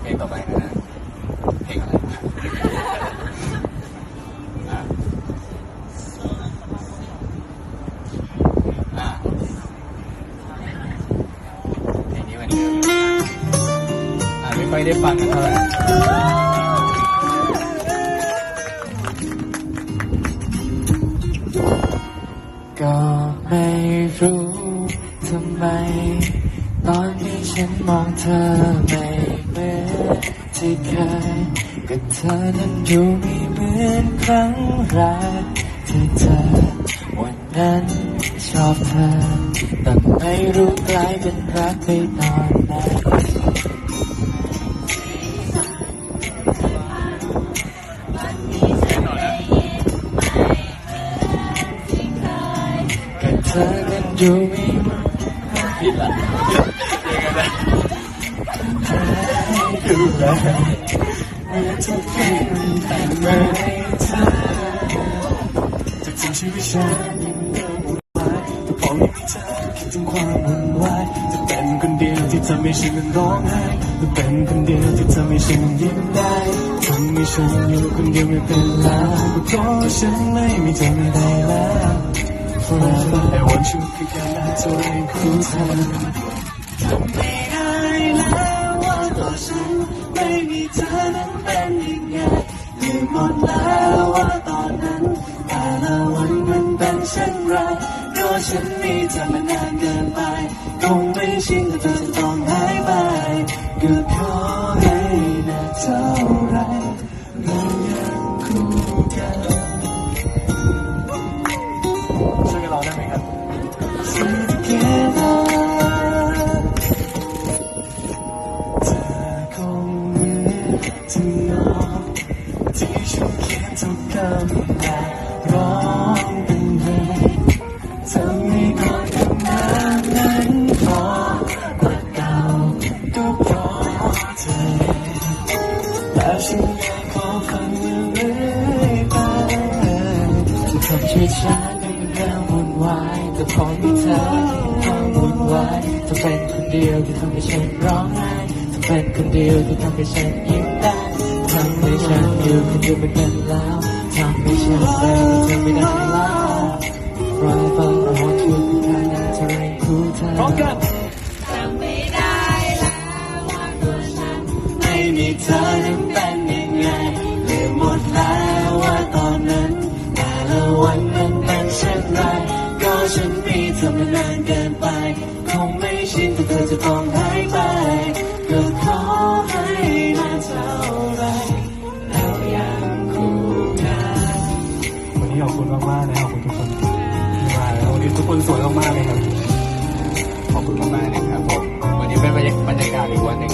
เพลงต่อไปนะฮะเพลงอะไรอะอะเพลงนี้เหมือนเดิมอะไม่ค่อยได้ฟังกันเท่าไหร่ก็ไม่รู้ทำไม ตอนที่ฉันมองเธอไม่เหมือนที่เคยกับเธอนั้นดูไม่เหมือนครั้งแรกที่เจอวันนั้นชอบเธอ แต่ไม่รู้กลายเป็นรักไปตอนไหนกับเธอนั้นดูไม่เหมือน ดละดูแลเมื่ทุกคืนแต่เมื่อให้เธอจะทำชีวิตฉันยังเดิมวุ่นวายแต่พอไม่มีเธอคิดถึงความวุ่นวายจะเป็นคนเดียวที่ทำให้ฉันมันร้องไห้จะเป็นคนเดียวที่ทำให้ฉันมันยิ้มได้ทำให้ฉันอยู่คนเดียวไม่เป็นแล้วก็เพราะฉันไม่มีเธอไม่ได้แล้ว Forever I want you คือแค่หน้าเธอเองคือเธอจำไม่ได้แล้วว่าตัวฉันไม่มีเธอนั้นเป็นยังไงลืมหมดแล้วว่าตอนนั้นแต่ละวันมันเป็นเช่นไรเพราะฉันมีเธอมานานเกินไปคงไม่ชินกับเธอจะต้อง กำและร้องเป็นเพลงทำให้คนทำงานนั้นพอกว่าเก่าก็เพราะเธอแต่ฉันยังขอฟังอยู่เรื่อยไปจะทำชีวิตฉันให้มันเรื่องวุ่นวายแต่พอมีเธอความวุ่นวายจะเป็นคนเดียวที่ทำให้ฉันร้องไห้จะเป็นคนเดียวที่ทำให้ฉันยิ้มได้ทำให้ฉันอยู่คนเดียวไม่เป็นแล้ว ทำให้ฉันเดินเธอไม่ได้แล้ว Forever I want you แค่นั้นเธอเองคู่เธอพร้อมกันทำไม่ได้แล้วว่าตัวฉันไม่มีเธอนั้นเป็นยังไงลืมหมดแล้วว่าตอนนั้นแต่ละวันมันเป็นเช่นไรก็ฉันมีเธอมานานเกินไป คงไม่ชินที่เธอจะต้องให้ นี้ขอบคุณมากๆนะขอบคุณทุกคนที่มาแล้ววันนี้ทุกคนสวยมากๆเลยครับ ขอบคุณมากๆนะครับผมวันนี้เป็นบรรยากาศอีกวันหนึ่ง